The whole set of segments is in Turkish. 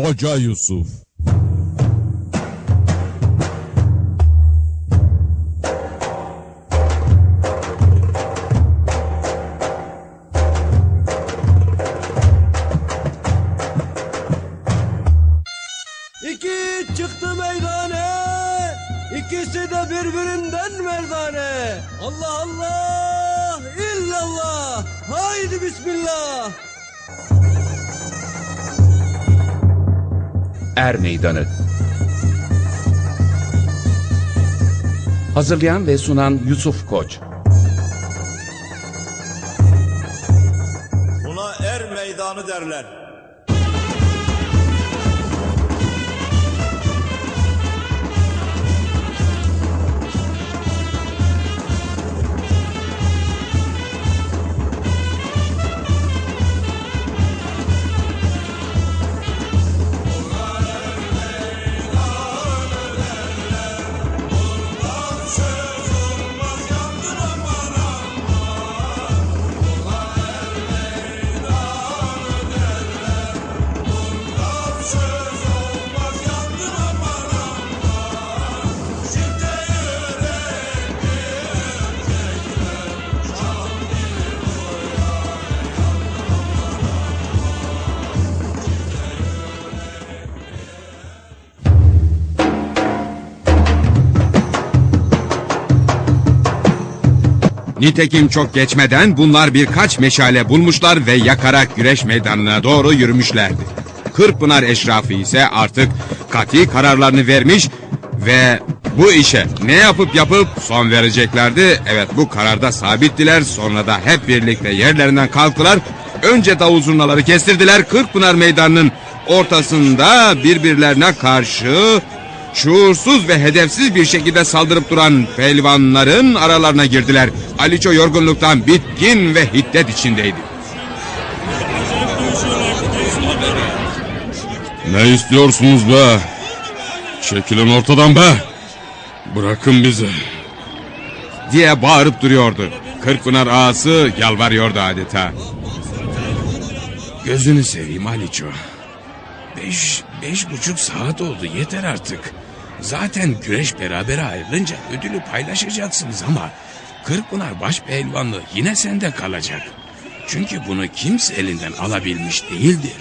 Koca Yusuf. Er Meydanı Hazırlayan ve sunan Yusuf Koç Buna er meydanı derler. Nitekim çok geçmeden bunlar birkaç meşale bulmuşlar ve yakarak güreş meydanına doğru yürümüşlerdi. Kırkpınar eşrafı ise artık kati kararlarını vermiş ve bu işe ne yapıp yapıp son vereceklerdi. Evet bu kararda sabittiler sonra da hep birlikte yerlerinden kalktılar. Önce davul zurnaları kestirdiler. Kırkpınar meydanının ortasında birbirlerine karşı şuursuz ve hedefsiz bir şekilde saldırıp duran pehlivanların aralarına girdiler. Aliço yorgunluktan bitkin ve hiddet içindeydi. Ne istiyorsunuz be? Çekilin ortadan be. Bırakın bizi. diye bağırıp duruyordu. Kırkpınar ağası yalvarıyordu adeta. Gözünü seveyim Aliço. Beş, beş buçuk saat oldu yeter artık. Zaten güreş beraber ayrılınca ödülü paylaşacaksınız ama... Kırkpınar baş pehlivanlığı yine sende kalacak. Çünkü bunu kimse elinden alabilmiş değildir.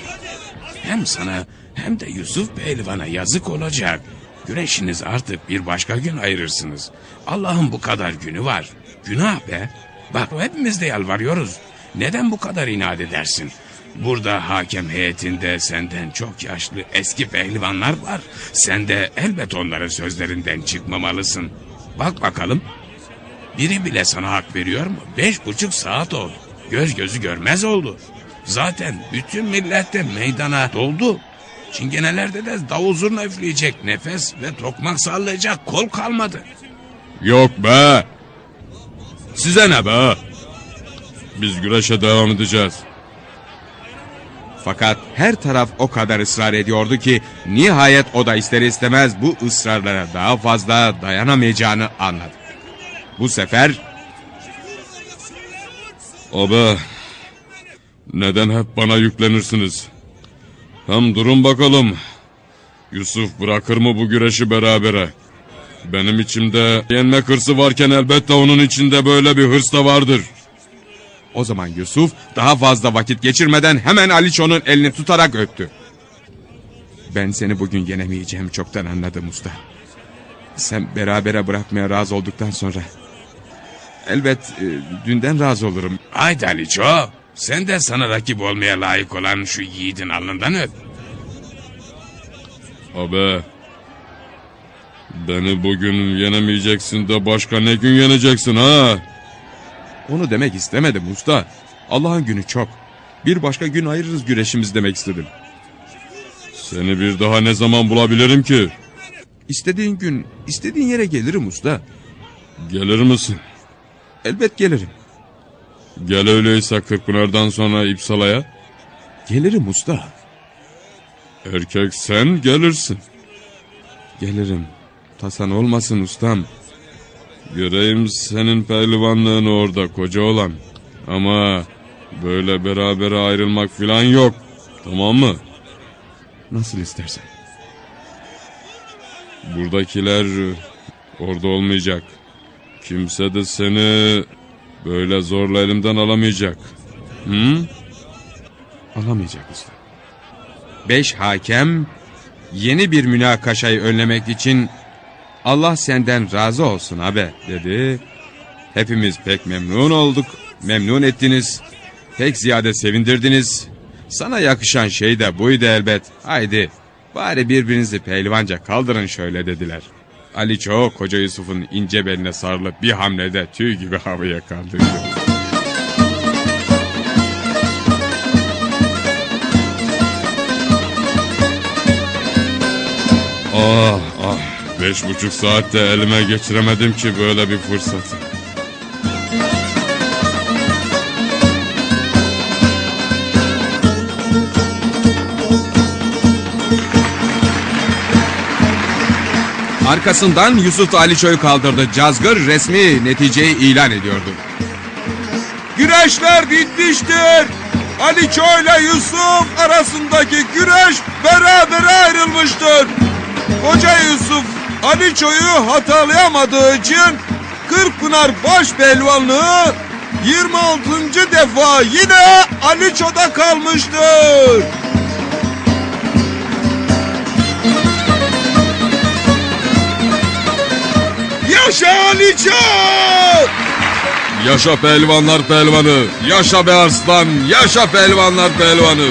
Hem sana hem de Yusuf pehlivana yazık olacak. Güreşiniz artık bir başka gün ayırırsınız. Allah'ın bu kadar günü var. Günah be. Bak hepimiz de yalvarıyoruz. Neden bu kadar inat edersin? Burada hakem heyetinde senden çok yaşlı eski pehlivanlar var. Sen de elbet onların sözlerinden çıkmamalısın. Bak bakalım. Biri bile sana hak veriyor mu? Beş buçuk saat oldu. Göz gözü görmez oldu. Zaten bütün millet de meydana doldu. Çingenelerde de davul zurna üfleyecek nefes ve tokmak sallayacak kol kalmadı. Yok be. Size ne be? Biz güreşe devam edeceğiz. Fakat her taraf o kadar ısrar ediyordu ki nihayet o da ister istemez bu ısrarlara daha fazla dayanamayacağını anladı. Bu sefer Abi. Neden hep bana yüklenirsiniz? Hem durun bakalım. Yusuf bırakır mı bu güreşi berabere? Benim içimde yenmek hırsı varken elbette onun içinde böyle bir hırs da vardır. O zaman Yusuf daha fazla vakit geçirmeden hemen Aliço'nun elini tutarak öptü. Ben seni bugün yenemeyeceğimi çoktan anladım usta. Sen berabere bırakmaya razı olduktan sonra elbet e, dünden razı olurum. Haydi Aliço. Sen de sana rakip olmaya layık olan şu yiğidin alnından öp. Abi. Beni bugün yenemeyeceksin de başka ne gün yeneceksin ha? Onu demek istemedim usta. Allah'ın günü çok. Bir başka gün ayırırız güreşimiz demek istedim. Seni bir daha ne zaman bulabilirim ki? İstediğin gün, istediğin yere gelirim usta. Gelir misin? Elbet gelirim. Gel öyleyse Kırkpınar'dan sonra İpsala'ya. Gelirim usta. Erkek sen gelirsin. Gelirim. Tasan olmasın ustam. Göreyim senin pehlivanlığını orada koca olan. Ama böyle beraber ayrılmak filan yok. Tamam mı? Nasıl istersen. Buradakiler orada olmayacak. Kimse de seni böyle zorla elimden alamayacak. Hı? Alamayacak usta. Beş hakem yeni bir münakaşayı önlemek için Allah senden razı olsun abi dedi. Hepimiz pek memnun olduk. Memnun ettiniz. Pek ziyade sevindirdiniz. Sana yakışan şey de buydu elbet. Haydi bari birbirinizi pehlivanca kaldırın şöyle dediler. Ali Çoğu koca Yusuf'un ince beline sarılıp bir hamlede tüy gibi havaya kaldırdı. Ah. Beş buçuk saatte elime geçiremedim ki böyle bir fırsatı. Arkasından Yusuf Ali kaldırdı. Cazgır resmi neticeyi ilan ediyordu. Güreşler bitmiştir. Ali ile Yusuf arasındaki güreş berabere ayrılmıştır. Koca Yusuf Ali Çoy'u hatalayamadığı için Kırkpınar baş pehlivanlığı 26. defa yine Ali Ço'da kalmıştır. Yaşa Ali Çoy! Yaşa pehlivanlar pehlivanı. Yaşa be arslan. Yaşa pehlivanlar pehlivanı.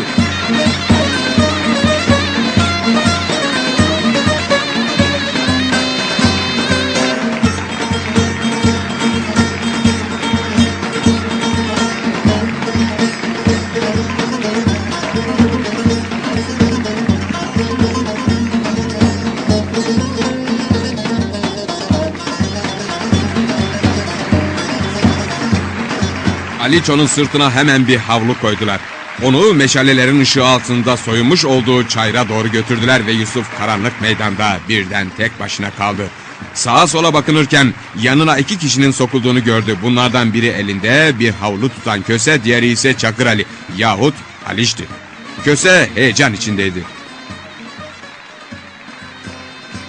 Aliço'nun sırtına hemen bir havlu koydular. Onu meşalelerin ışığı altında soyunmuş olduğu çayra doğru götürdüler ve Yusuf karanlık meydanda birden tek başına kaldı. Sağa sola bakınırken yanına iki kişinin sokulduğunu gördü. Bunlardan biri elinde bir havlu tutan köse, diğeri ise Çakır Ali yahut Haliç'ti. Köse heyecan içindeydi.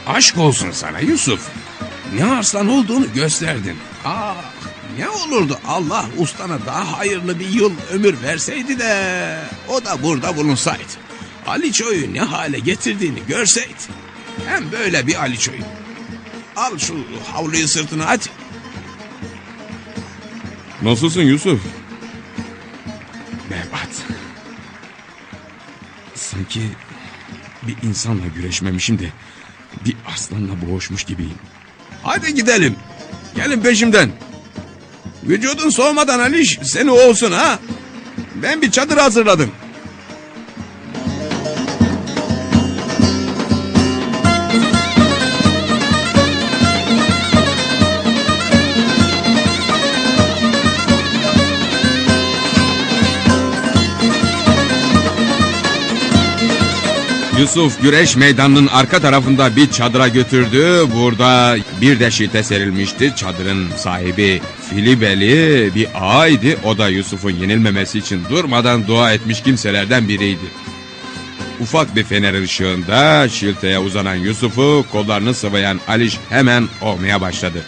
Aşk olsun sana Yusuf. Ne arslan olduğunu gösterdin. Ah ne olurdu Allah ustana daha hayırlı bir yıl ömür verseydi de o da burada bulunsaydı. Ali Çoy'u ne hale getirdiğini görseydi. Hem böyle bir Ali Çoy'u. Al şu havluyu sırtına hadi. Nasılsın Yusuf? Berbat. Sanki bir insanla güreşmemişim de bir aslanla boğuşmuş gibiyim. Hadi gidelim. Gelin peşimden. Vücudun soğumadan Aliş seni olsun ha. Ben bir çadır hazırladım. Yusuf güreş meydanının arka tarafında bir çadıra götürdü. Burada bir de şite serilmişti. Çadırın sahibi Filibeli bir ağaydı. O da Yusuf'un yenilmemesi için durmadan dua etmiş kimselerden biriydi. Ufak bir fener ışığında şilteye uzanan Yusuf'u kollarını sıvayan Aliş hemen ovmaya başladı.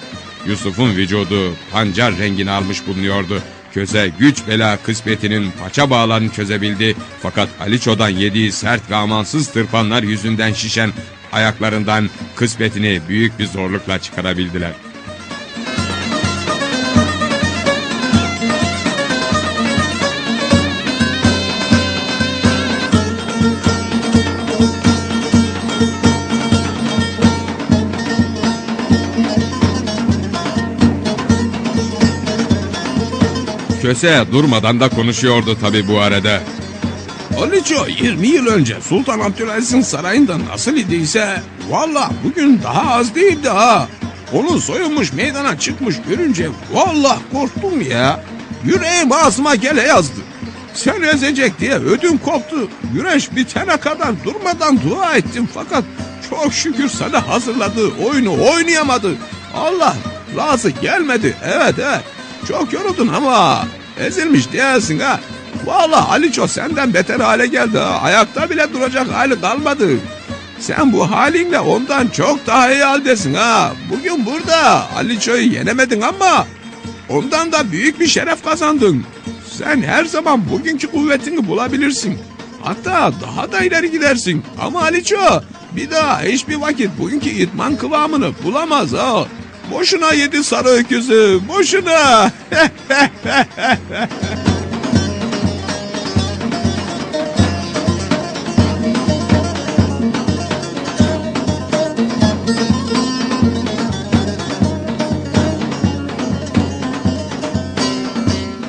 Yusuf'un vücudu pancar rengini almış bulunuyordu. Köze güç bela kısmetinin paça bağlarını çözebildi. Fakat Aliço'dan yediği sert ve amansız tırpanlar yüzünden şişen ayaklarından kısmetini büyük bir zorlukla çıkarabildiler. Köse durmadan da konuşuyordu tabi bu arada. Aliço 20 yıl önce Sultan Abdülaziz'in sarayında nasıl idiyse valla bugün daha az değildi ha. Onu soyunmuş meydana çıkmış görünce valla korktum ya. Yüreğim ağzıma gele yazdı. Sen ezecek diye ödüm koptu. Güreş bitene kadar durmadan dua ettim fakat çok şükür sana hazırladığı oyunu oynayamadı. Allah razı gelmedi. Evet evet. Çok yoruldun ama ezilmiş değilsin ha. Vallahi Aliço senden beter hale geldi ha. Ayakta bile duracak hali kalmadı. Sen bu halinle ondan çok daha iyi haldesin ha. Bugün burada Aliço'yu yenemedin ama ondan da büyük bir şeref kazandın. Sen her zaman bugünkü kuvvetini bulabilirsin. Hatta daha da ileri gidersin. Ama Aliço bir daha hiçbir vakit bugünkü idman kıvamını bulamaz ha. Boşuna yedi sarı öküzü, boşuna.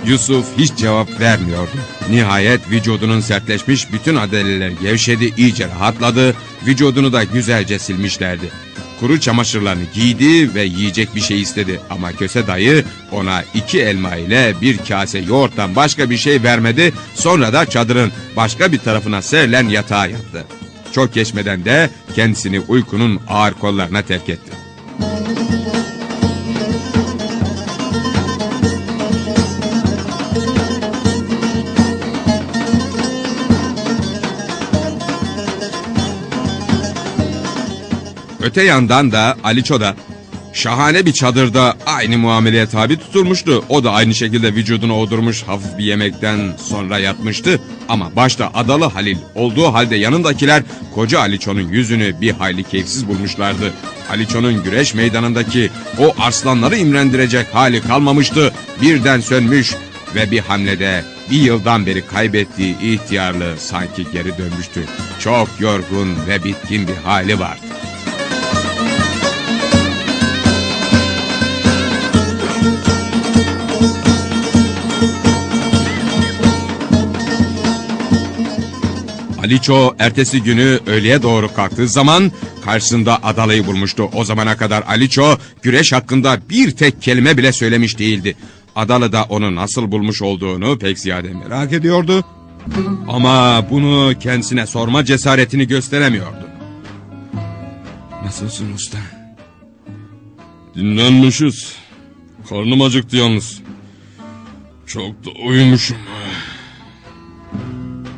Yusuf hiç cevap vermiyordu. Nihayet vücudunun sertleşmiş bütün adaleler gevşedi, iyice rahatladı, vücudunu da güzelce silmişlerdi. Kuru çamaşırlarını giydi ve yiyecek bir şey istedi ama köse dayı ona iki elma ile bir kase yoğurttan başka bir şey vermedi. Sonra da çadırın başka bir tarafına serilen yatağa yattı. Çok geçmeden de kendisini uykunun ağır kollarına terk etti. Öte yandan da Aliço da şahane bir çadırda aynı muameleye tabi tutulmuştu. O da aynı şekilde vücudunu oturmuş hafif bir yemekten sonra yatmıştı. Ama başta Adalı Halil olduğu halde yanındakiler koca Aliço'nun yüzünü bir hayli keyifsiz bulmuşlardı. Aliço'nun güreş meydanındaki o arslanları imrendirecek hali kalmamıştı. Birden sönmüş ve bir hamlede bir yıldan beri kaybettiği ihtiyarlığı sanki geri dönmüştü. Çok yorgun ve bitkin bir hali vardı. Aliço ertesi günü öğleye doğru kalktığı zaman karşısında Adalı'yı bulmuştu. O zamana kadar Aliço güreş hakkında bir tek kelime bile söylemiş değildi. Adalı da onu nasıl bulmuş olduğunu pek ziyade merak ediyordu. Ama bunu kendisine sorma cesaretini gösteremiyordu. Nasılsın usta? Dinlenmişiz. Karnım acıktı yalnız. Çok da uyumuşum.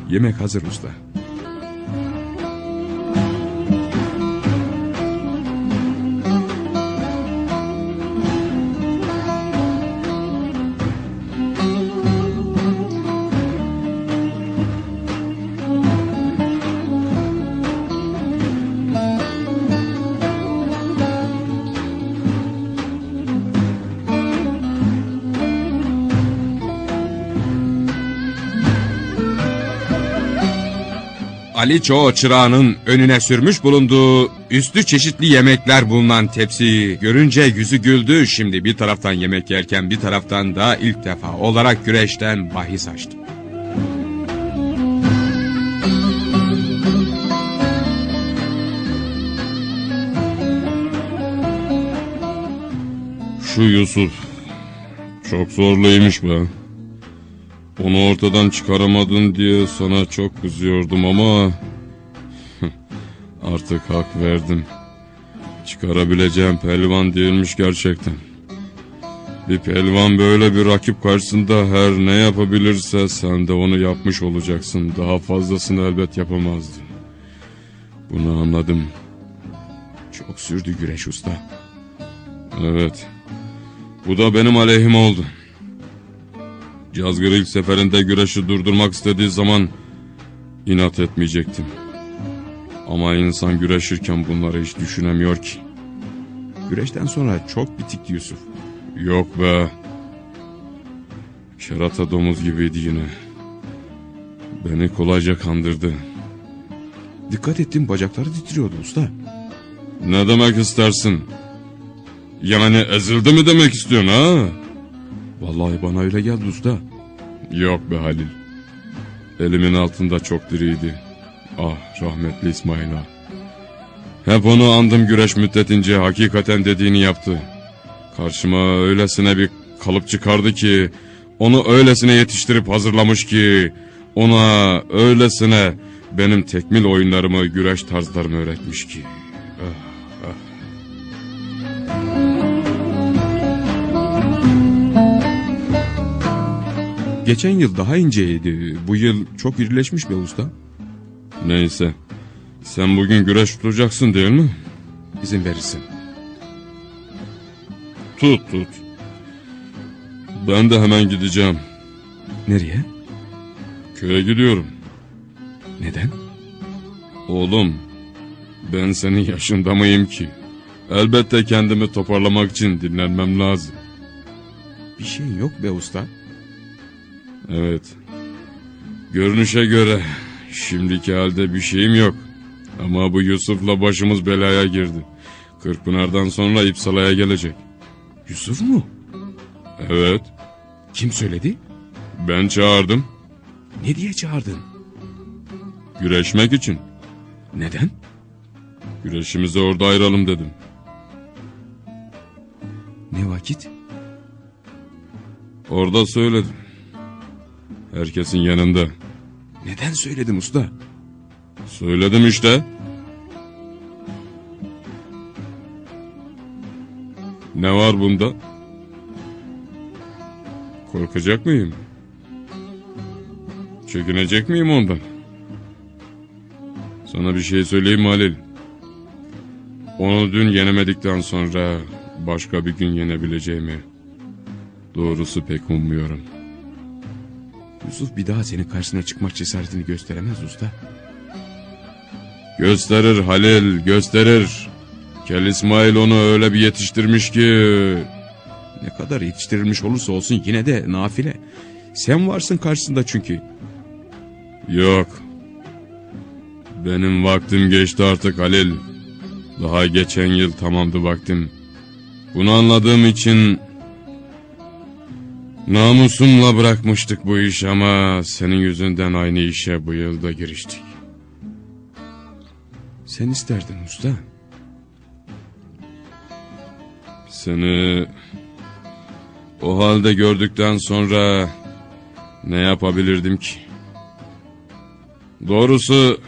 Yemek hazır usta. Ali Çoğu çırağının önüne sürmüş bulunduğu üstü çeşitli yemekler bulunan tepsiyi görünce yüzü güldü. Şimdi bir taraftan yemek yerken bir taraftan da ilk defa olarak güreşten bahis açtı. Şu Yusuf. Çok zorluymuş be. Onu ortadan çıkaramadın diye sana çok kızıyordum ama... Artık hak verdim. Çıkarabileceğim pehlivan değilmiş gerçekten. Bir pehlivan böyle bir rakip karşısında her ne yapabilirse sen de onu yapmış olacaksın. Daha fazlasını elbet yapamazdı. Bunu anladım. Çok sürdü güreş usta. Evet. Bu da benim aleyhim oldu. Cazgır ilk seferinde güreşi durdurmak istediği zaman inat etmeyecektim. Ama insan güreşirken bunları hiç düşünemiyor ki. Güreşten sonra çok bitikti Yusuf. Yok be. Kerata domuz gibiydi yine. Beni kolayca kandırdı. Dikkat ettim bacakları titriyordu usta. Ne demek istersin? Yani ezildi mi demek istiyorsun ha? Vallahi bana öyle geldi usta. Yok be Halil. Elimin altında çok diriydi. Ah rahmetli İsmail ağa. Hep onu andım güreş müddetince hakikaten dediğini yaptı. Karşıma öylesine bir kalıp çıkardı ki... ...onu öylesine yetiştirip hazırlamış ki... ...ona öylesine benim tekmil oyunlarımı, güreş tarzlarımı öğretmiş ki... Ah. Geçen yıl daha inceydi. Bu yıl çok irileşmiş be usta. Neyse. Sen bugün güreş tutacaksın değil mi? İzin verirsin. Tut tut. Ben de hemen gideceğim. Nereye? Köye gidiyorum. Neden? Oğlum, ben senin yaşında mıyım ki? Elbette kendimi toparlamak için dinlenmem lazım. Bir şey yok be usta. Evet. Görünüşe göre şimdiki halde bir şeyim yok. Ama bu Yusuf'la başımız belaya girdi. Kırkpınar'dan sonra İpsala'ya gelecek. Yusuf mu? Evet, Kim söyledi? ben çağırdım. Ne diye çağırdın? Güreşmek için. Neden? Güreşimizi orada ayıralım dedim. Ne vakit? Orada söyledim. Herkesin yanında. Neden söyledin usta? Söyledim işte. Ne var bunda? Korkacak mıyım? Çekinecek miyim ondan? Sana bir şey söyleyeyim mi Halil? Onu dün yenemedikten sonra başka bir gün yenebileceğimi doğrusu pek ummuyorum. Yusuf bir daha senin karşısına çıkmak cesaretini gösteremez usta. Gösterir Halil, gösterir. Kel İsmail onu öyle bir yetiştirmiş ki... Ne kadar yetiştirilmiş olursa olsun yine de nafile. Sen varsın karşısında çünkü. Yok. Benim vaktim geçti artık Halil. Daha geçen yıl tamamdı vaktim. Bunu anladığım için... Namusumla bırakmıştık bu iş ama senin yüzünden aynı işe bu yılda giriştik. Sen isterdin usta. Seni o halde gördükten sonra ne yapabilirdim ki? Doğrusu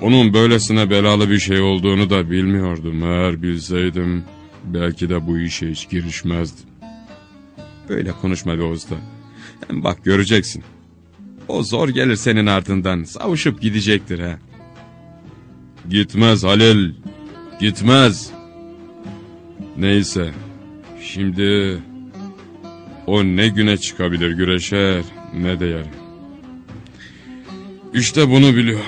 onun böylesine belalı bir şey olduğunu da bilmiyordum. Eğer bilseydim belki de bu işe hiç girişmezdim. Böyle konuşma be usta. Hem bak göreceksin. O zor gelir senin ardından. Savuşup gidecektir ha. Gitmez Halil, gitmez. Neyse, şimdi o ne güne çıkabilir güreşer ne de yarın. İşte bunu biliyor.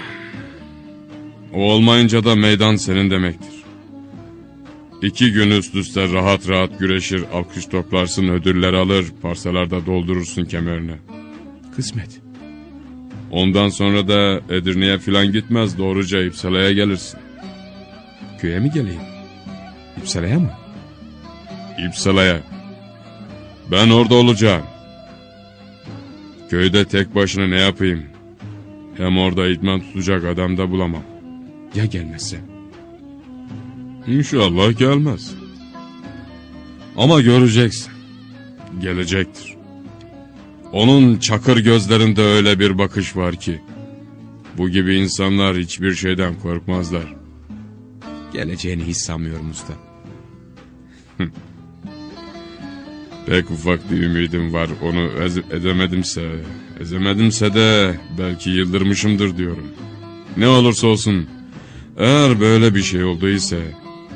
O olmayınca da meydan senin demektir. İki gün üst üste rahat rahat güreşir, alkış toplarsın, ödüller alır, parsalarda doldurursun kemerine. Kısmet. Ondan sonra da Edirne'ye filan gitmez, doğruca İpsala'ya gelirsin. Köye mi geleyim? İpsala'ya mı? İpsala'ya. Ben orada olacağım. Köyde tek başına ne yapayım? Hem orada idman tutacak adam da bulamam. Ya gelmezse? İnşallah gelmez. Ama göreceksin. Gelecektir. Onun çakır gözlerinde öyle bir bakış var ki... ...bu gibi insanlar hiçbir şeyden korkmazlar. Geleceğini hiç sanmıyorum usta. Pek ufak bir ümidim var. Onu ez- edemedimse, ezemedimse de belki yıldırmışımdır diyorum. Ne olursa olsun, eğer böyle bir şey olduysa,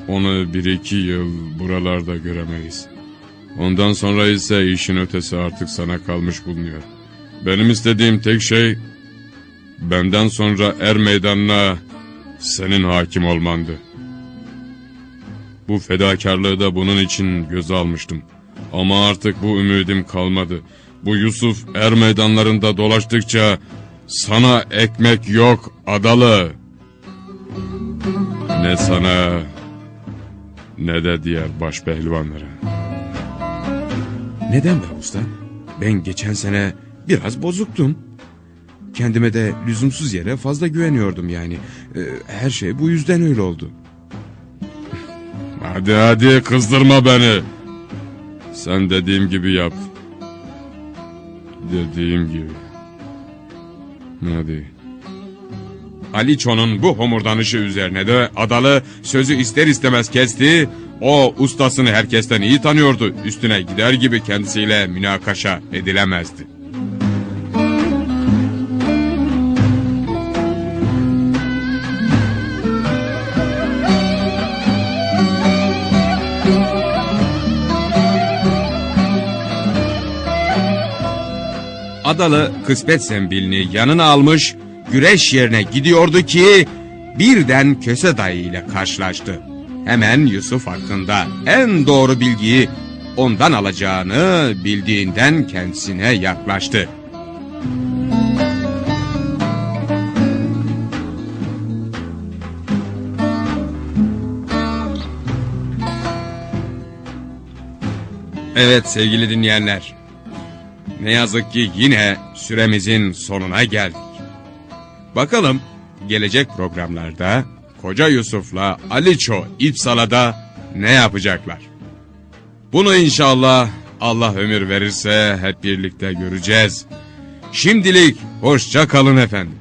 onu bir iki yıl buralarda göremeyiz. Ondan sonra ise işin ötesi artık sana kalmış bulunuyor. Benim istediğim tek şey, benden sonra er meydanına senin hakim olmandı. Bu fedakarlığı da bunun için göze almıştım. Ama artık bu ümidim kalmadı. Bu Yusuf er meydanlarında dolaştıkça sana ekmek yok adalı. Ne sana ne de diğer baş pehlivanlara. Neden be usta? Ben geçen sene biraz bozuktum. Kendime de lüzumsuz yere fazla güveniyordum yani. Ee, her şey bu yüzden öyle oldu. Hadi hadi kızdırma beni. Sen dediğim gibi yap. Dediğim gibi. Hadi. Aliço'nun bu homurdanışı üzerine de Adalı sözü ister istemez kesti. O ustasını herkesten iyi tanıyordu. Üstüne gider gibi kendisiyle münakaşa edilemezdi. Adalı kısmet sembilini yanına almış güreş yerine gidiyordu ki birden köse dayı ile karşılaştı. Hemen Yusuf hakkında en doğru bilgiyi ondan alacağını bildiğinden kendisine yaklaştı. Evet sevgili dinleyenler. Ne yazık ki yine süremizin sonuna geldik. Bakalım gelecek programlarda Koca Yusuf'la Aliço İpsala'da ne yapacaklar? Bunu inşallah Allah ömür verirse hep birlikte göreceğiz. Şimdilik hoşça kalın efendim.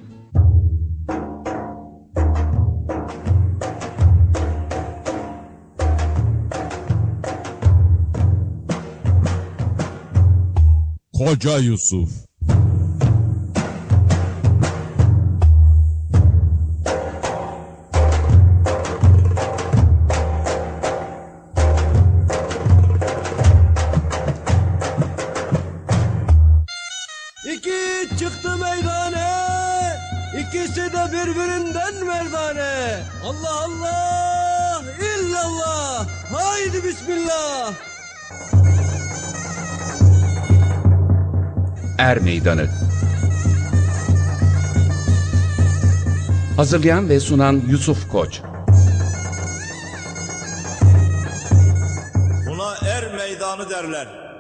Koca Yusuf birbirinden merdane. Allah Allah, illallah, haydi bismillah. Er Meydanı. Hazırlayan ve sunan Yusuf Koç. Buna er meydanı derler.